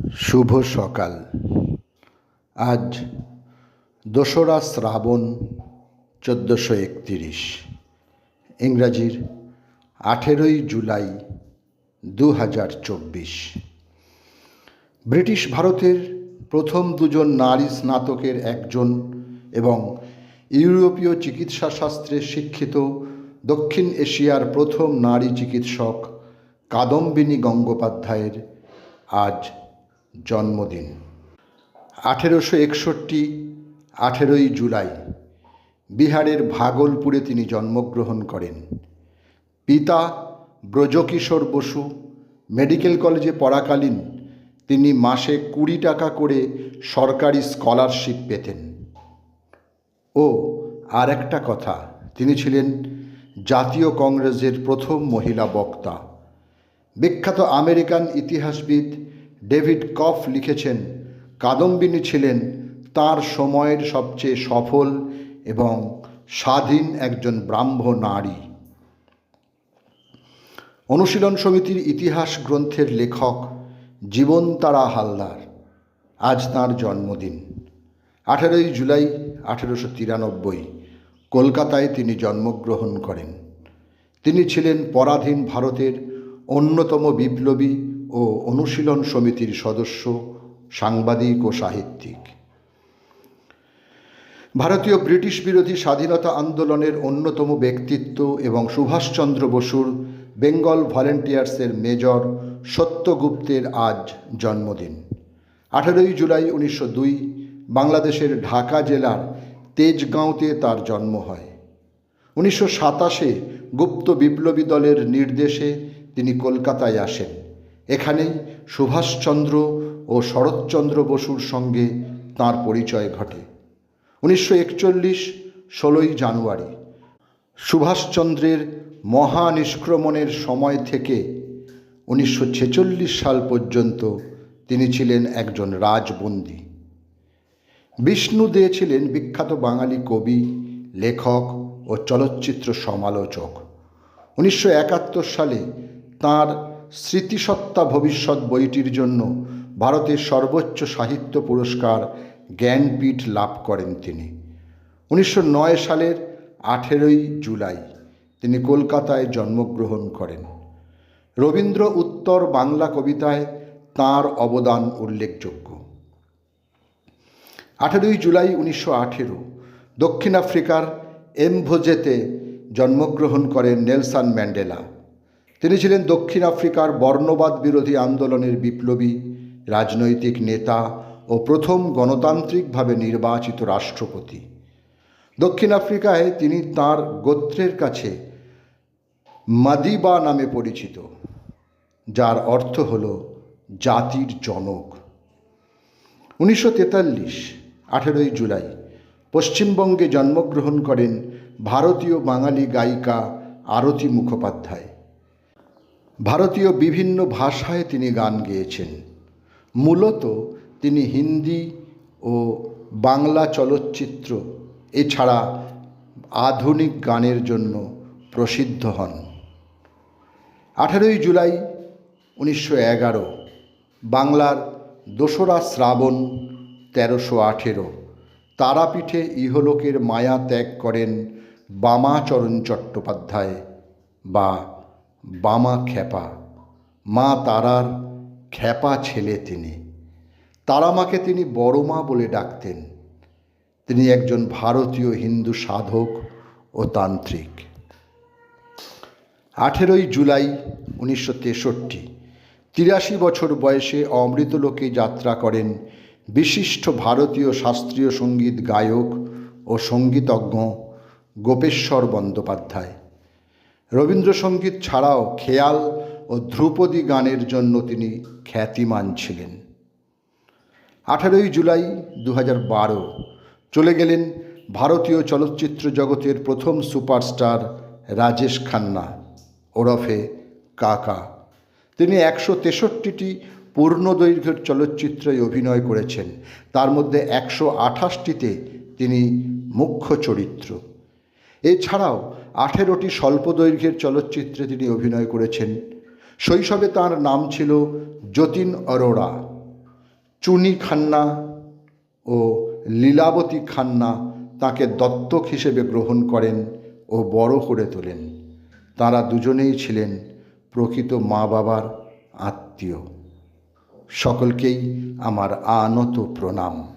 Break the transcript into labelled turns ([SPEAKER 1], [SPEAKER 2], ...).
[SPEAKER 1] শুভ সকাল। আজ দোসরা শ্রাবণ চোদ্দোশো একতিরিশ। ইংরাজির আঠেরোই জুলাই দু হাজার চব্বিশ। ব্রিটিশ ভারতের প্রথম দুজন নারী স্নাতকের একজন এবং ইউরোপীয় চিকিৎসা শাস্ত্রে শিক্ষিত দক্ষিণ এশিয়ার প্রথম নারী চিকিৎসক কাদম্বিনী গঙ্গোপাধ্যায়ের আজ জন্মদিন। আঠেরোশো একষট্টি, আঠেরোই জুলাই, বিহারের ভাগলপুরে তিনি জন্মগ্রহণ করেন। পিতা ব্রজকিশোর বসু, মেডিকেল কলেজে পড়াকালীন তিনি মাসে কুড়ি টাকা করে সরকারি স্কলারশিপ পেতেন। ও, আর একটা কথা, তিনি ছিলেন জাতীয় কংগ্রেসের প্রথম মহিলা বক্তা। বিখ্যাত আমেরিকান ইতিহাসবিদ ডেভিড কফ লিখেছেন, কাদম্বিনী ছিলেন তার সময়ের সবচেয়ে সফল এবং স্বাধীন একজন ব্রাহ্ম নারী। অনুশীলন সমিতির ইতিহাস গ্রন্থের লেখক জীবনতারা হালদার। আজ তাঁর জন্মদিন। আঠেরোই জুলাই আঠেরোশো তিরানব্বই, কলকাতায় তিনি জন্মগ্রহণ করেন। তিনি ছিলেন পরাধীন ভারতের অন্যতম বিপ্লবী ও অনুশীলন সমিতির সদস্য, সাংবাদিক ও সাহিত্যিক। ভারতীয় ব্রিটিশ বিরোধী স্বাধীনতা আন্দোলনের অন্যতম ব্যক্তিত্ব এবং সুভাষচন্দ্র বসুর বেঙ্গল ভলেন্টিয়ার্সের মেজর সত্যগুপ্তের আজ জন্মদিন। আঠেরোই জুলাই উনিশশো দুই বাংলাদেশের ঢাকা জেলার তেজগাঁওতে তার জন্ম হয়। উনিশশো সাতাশে গুপ্ত বিপ্লবী দলের নির্দেশে তিনি কলকাতায় আসেন। এখানেই সুভাষচন্দ্র ও শরৎচন্দ্র বসুর সঙ্গে তাঁর পরিচয় ঘটে। উনিশশো একচল্লিশ, ষোলোই জানুয়ারি, সুভাষচন্দ্রের মহানিষ্ক্রমণের সময় থেকে উনিশশো ছেচল্লিশ সাল পর্যন্ত তিনি ছিলেন একজন রাজবন্দী। বিষ্ণু দে ছিলেন বিখ্যাত বাঙালি কবি, লেখক ও চলচ্চিত্র সমালোচক। উনিশশো একাত্তর সালে তাঁর স্মৃতিসত্তা ভবিষ্যৎ বইটির জন্য ভারতের সর্বোচ্চ সাহিত্য পুরস্কার জ্ঞানপীঠ লাভ করেন তিনি। উনিশশো নয় সালের আঠেরোই জুলাই তিনি কলকাতায় জন্মগ্রহণ করেন। রবীন্দ্র উত্তর বাংলা কবিতায় তাঁর অবদান উল্লেখযোগ্য। আঠেরোই জুলাই উনিশশো আঠেরো দক্ষিণ আফ্রিকার এমভোজেতে জন্মগ্রহণ করেন নেলসান ম্যান্ডেলা। তিনি ছিলেন দক্ষিণ আফ্রিকার বর্ণবাদ বিরোধী আন্দোলনের বিপ্লবী, রাজনৈতিক নেতা ও প্রথম গণতান্ত্রিকভাবে নির্বাচিত রাষ্ট্রপতি। দক্ষিণ আফ্রিকায় তিনি তার গোত্রের কাছে মাদিবা নামে পরিচিত, যার অর্থ হল জাতির জনক। উনিশশো তেতাল্লিশ, আঠেরোই জুলাই, পশ্চিমবঙ্গে জন্মগ্রহণ করেন ভারতীয় বাঙালি গায়িকা আরতি মুখোপাধ্যায়। ভারতীয় বিভিন্ন ভাষায় তিনি গান গেয়েছেন। মূলত তিনি হিন্দি ও বাংলা চলচ্চিত্র, এছাড়া আধুনিক গানের জন্য প্রসিদ্ধ হন। আঠেরোই জুলাই উনিশশো এগারো, বাংলার দোসরা শ্রাবণ তেরোশো আঠেরো, তারাপীঠে ইহলোকের মায়া ত্যাগ করেন বামাচরণ চট্টোপাধ্যায় বা বামা খ্যাপা, মা তারার খ্যাপা ছেলে তিনি। তারামাকে তিনি বড় মা বলে ডাকতেন। তিনি একজন ভারতীয় হিন্দু সাধক ও তান্ত্রিক। আঠেরোই জুলাই উনিশশো তেষট্টি, তিরাশি বছর বয়সে অমৃতলোকে যাত্রা করেন বিশিষ্ট ভারতীয় শাস্ত্রীয় সংগীত গায়ক ও সঙ্গীতজ্ঞ গোপেশ্বর বন্দ্যোপাধ্যায়। রবীন্দ্রসঙ্গীত ছাড়াও খেয়াল ও ধ্রুপদী গানের জন্য তিনি খ্যাতিমান ছিলেন। আঠারোই জুলাই দু বারো চলে গেলেন ভারতীয় চলচ্চিত্র জগতের প্রথম সুপারস্টার রাজেশ খান্না ওরফে কাকা। তিনি একশো তেষট্টিটি পূর্ণদৈর্ঘ্যের চলচ্চিত্রে অভিনয় করেছেন। তার মধ্যে একশো আঠাশটিতে তিনি মুখ্য চরিত্র। এছাড়াও আঠেরোটি স্বল্পদৈর্ঘ্যের চলচ্চিত্রে তিনি অভিনয় করেছেন। শৈশবে তার নাম ছিল যতীন অরোরা চুনি খান্না ও লীলাবতী খান্না তাকে দত্তক হিসেবে গ্রহণ করেন ও বড় করে তোলেন। তারা দুজনেই ছিলেন প্রকৃত মা বাবার আত্মীয়। সকলকেই আমার আনত প্রণাম।